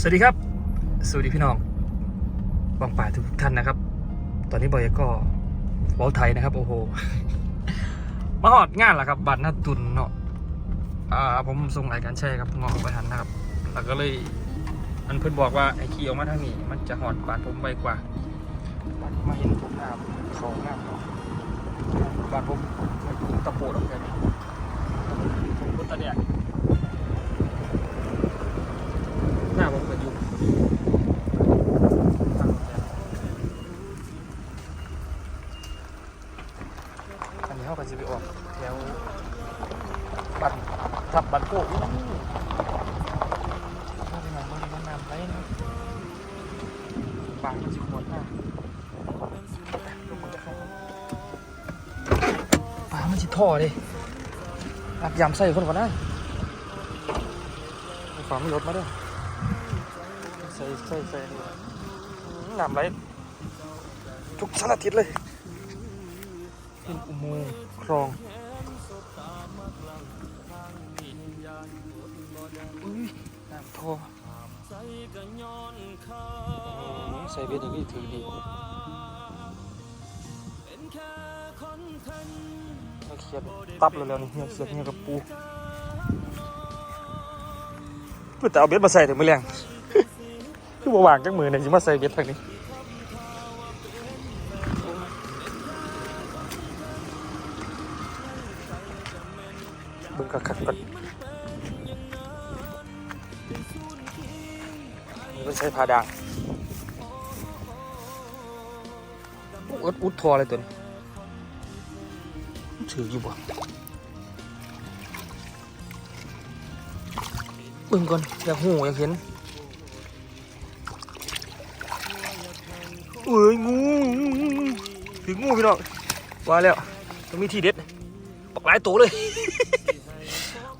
สวัสดีครับ สวัสดีพี่น้องบางป่าทุกท่านนะครับ ตอนนี้บอยก็ว้าไทยนะครับ โอ้โห มาหอดงานแล้วครับ บัตรหน้าตุนเนาะอ่าผมส่งรายการแช่ครับงอกไปทันนะครับ แล้วก็เลยอันเพื่อนบอกว่าไอ้ขี่ออกมาทางนี้ มันจะหอดบาทผมไวกว่าบัตรมาเห็นผมหน้าเขาหน้าเขาบาทผมตะโปดออกไปผมรถตะเนี่ยหน้าผมก็อยู่ อันนี้เขาก็จะไปออกแถวบันทับบันโคกนี่นะถ้าเป็นอย่างบริเวณน้ำไหลนะ ปากมันจะขวดหน้าปามันจะท่อเลยรับยำใส่คนก่อนนะไอ้ฝาไม่ลดมาด้วยใส่ใส่ใส่น้ำไหลทุกสารทิศเลยเป็นอุโมงค์คลองอุ้ยน้ำท่อ ใส่เบ็ดอย่างนี้ถือดีมาเขียนตับเลยแล้วนี่เนี่ยเสือกเนี่ยกับปูเพื่อแต่เอาเบ็ดมาใส่ถึงมือแรงคือบ่วางจังมือเนี่ยจะมาใส่เบ็ดทางนี้เบิ่งคักๆก่อน นี่มันใช้พาด่างอุดอุดทออะไรตัวนี้ถืออยู่บ่เบิ่งก่อนอยากหูอยากเห็นเอ้ยงูถืองูพี่น้องว่าแล้วต้องมีทีเด็ดปักหลายตัวเลย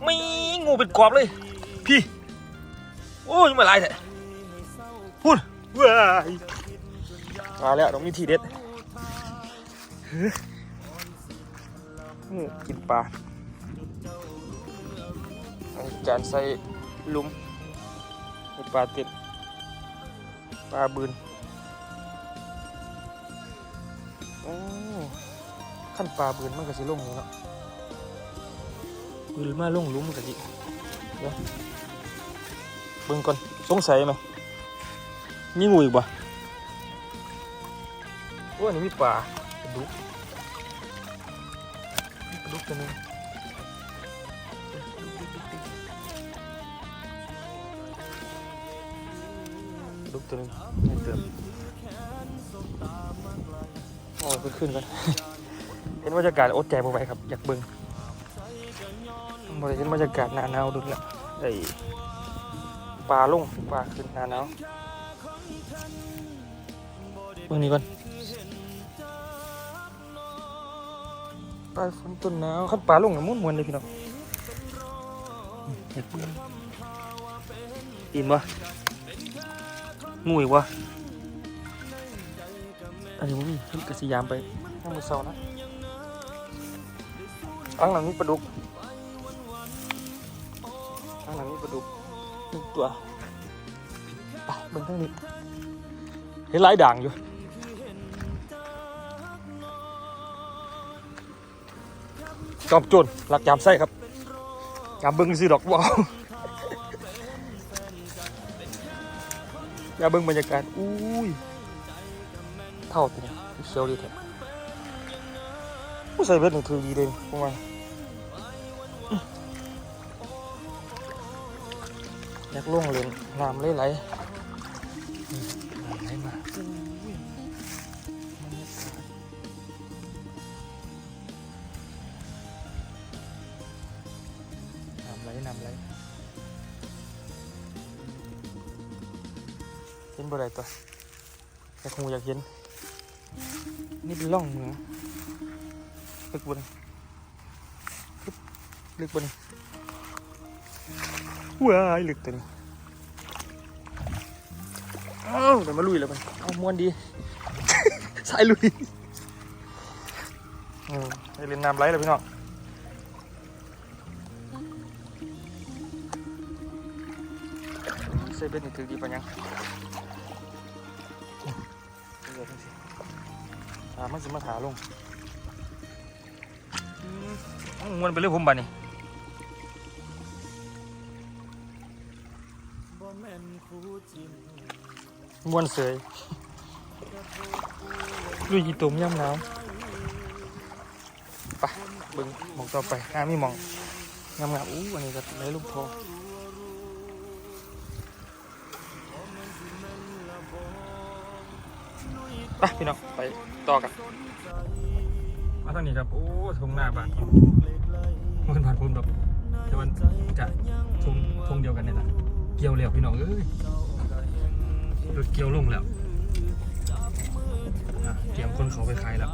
ไม่งูเป็นกรอบเลย พี่ โอ้ยมาลายแท้ พูดว้ายมาแล้วต้องมีทีเด็ดเฮ้ยงูกินปลาเอาจานใส่หลุมให้ปลาติดปลาบืนโอ้ขั้นปลาบืนมันก็สิลงอยู่เนาะมือมาลงหลุมกันดิเดี๋ยวเบิ่งก่อนสงสัยไหม นี่งูอีกบ่โอ้อันนี้มีปลาปลาดุกปลาดุกตัวนึงดุกตัวนึงให้เติมโอ้ยขึ้นกัน เห็นบรรยากาศอดใจบ่ไหวครับ อยากเบิ่งบริเวณบรรยากาศหนาหนาวดูละไอ้ปลาลงปลาขึ้นหนาหนาว เบื้องนี้ก่อนปลาฝนต้นหนาวขั้นปลาลงน่ะม้วนมวนๆเลยพี่น้องเห็ดเบิ่งอินวะงูอีกวะอันนี้มึงเฮ้ยกระสียามไปน้ำมือเศร้านะอังหลังนี้ปลาดุกข้างหลังมีปลาดุกหนึ่งตัวไปเบิ่งข้างนี้ เห็นหลายด่างอยู่จอมโจรหลักยามไส้ครับยามเบิ่งซื้อดอกว้าวยาเบิ่งบรรยากาศอุ้ยเท่าตัวนี้เชียวดีแท้ผู้ใส่เบ็ดนี่งถือดีเลยพวกมันอยากล่วงเล่นน้ำไหลไเห็นบ่ได้ตัวอยากหูอยากเห็น นี่เป็นร่องเหนือลึกบนลึกบนว้ายลึกตัวนี้เอ้าวเดี๋ยวมาลุยแล้วกันเอาม้วนดี สายลุยอืมไปเล่นน้ำไหลแล้วพี่น้องสส่เบ็ดนี่ถือดีปะยัง อ่ามันสิมาถาลงอืมเอามวนไปเรื่อยผมบ่นี่มวนเสยลุยกี่ตุ่มย่ำหนาวไปเบึงหมองต่อไปอ่ามีหมองงามงามๆอู้อันนี้ก็ไรลูกพอ ไปพี่น้องไปต่อกัน มาทางนี้ครับ โอ้ทงหน้าบ้านมันผ่านพุ่นแบบแต่มันจะทงทงเดียวกันเนี่แหละเกี่ยวเร็วพี่น้องเอ้ยรถเกี่ยวลงแล้วอะเตรียมคนเขาไปขายแล้ว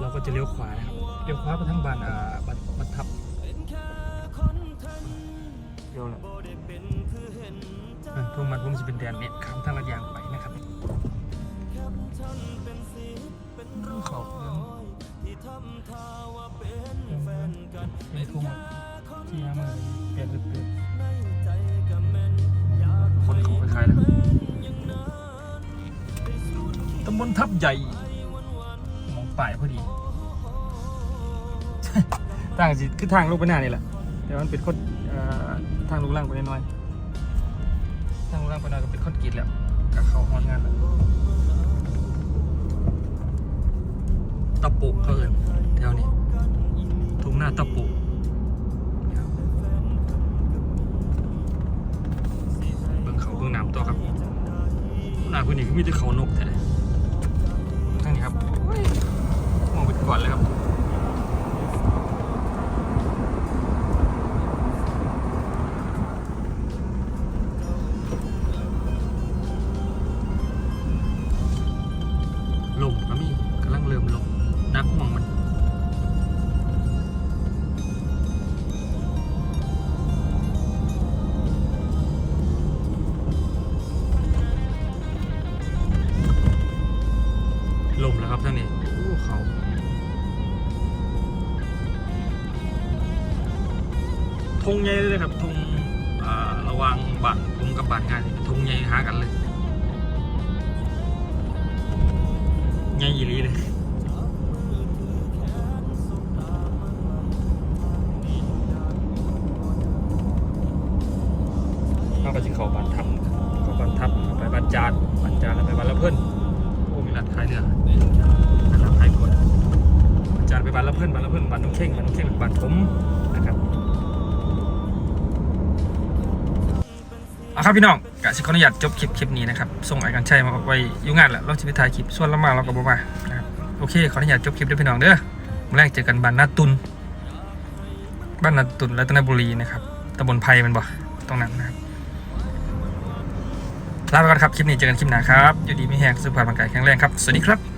เราก็จะเลี้ยวขวานะครับ เลี้ยวขวาไปทางบ้านอ่า เลี้ยวแล้วอะทุ่งมันพุ่งจะเป็นแดนเนี่ยข้ามทางลัดยางไปนะครับเขาเป็นทุ่งที่ยามือเปลี่ยนเปลี่ยนคนเขาไปขายแล้วตำบลทับใหญ่มองป่ายพอดีต่างสิคือทางลูกไปหน้านี่แหละแต่มันเป็นคนเอ่อทางลูกล่างไปน้อยๆทางลูกล่างไปน้อยก็เป็นคอนกรีตแล้วกับเขาฮอนงานแล้วตะปุกเขาเอินแถวนี้ทุ่งหน้าตะปุกเบิ่งเขาเบิ่งน้ำตัวครับหน้าคนนี้ก็มีแต่เขานกแท้ทางนี้ครับมองไปก่อนเลยครับ ลมแล้วครับท่านนี้โอ้เขาทงใหญ่เลยครับทงระวังบ้านผมกับบ้านงานทงใหญ่หากันเลยใหญ่ยีหลีเลย เพิ่อนบ้านละเพิ่อนบ้านน้องเข่งบ้านน้องเข่งเป็นบ้านผมนะครับเอาครับพี่น้องกะสิขออนุญาตจบคลิปคลิปนี้นะครับส่งไอ้กันชัยมาไว้ยุ่งงานแหละเราจะไปถ่ายคลิปส่วนละมาเราก็บอกมานะครับโอเคขออนุญาตจบคลิปด้วยพี่น้องเด้อแรกเจอกันบ้านนาตุนบ้านนาตุนรัตนบุรีนะครับตำบลไผ่มันบ่ตรงนั้นนะครับลาไปก่อนครับคลิปนี้เจอกันคลิปหน้าครับอยู่ดีไม่แห้งสุขภาพร่างกายแข็งแรงครับ สวัสดีครับ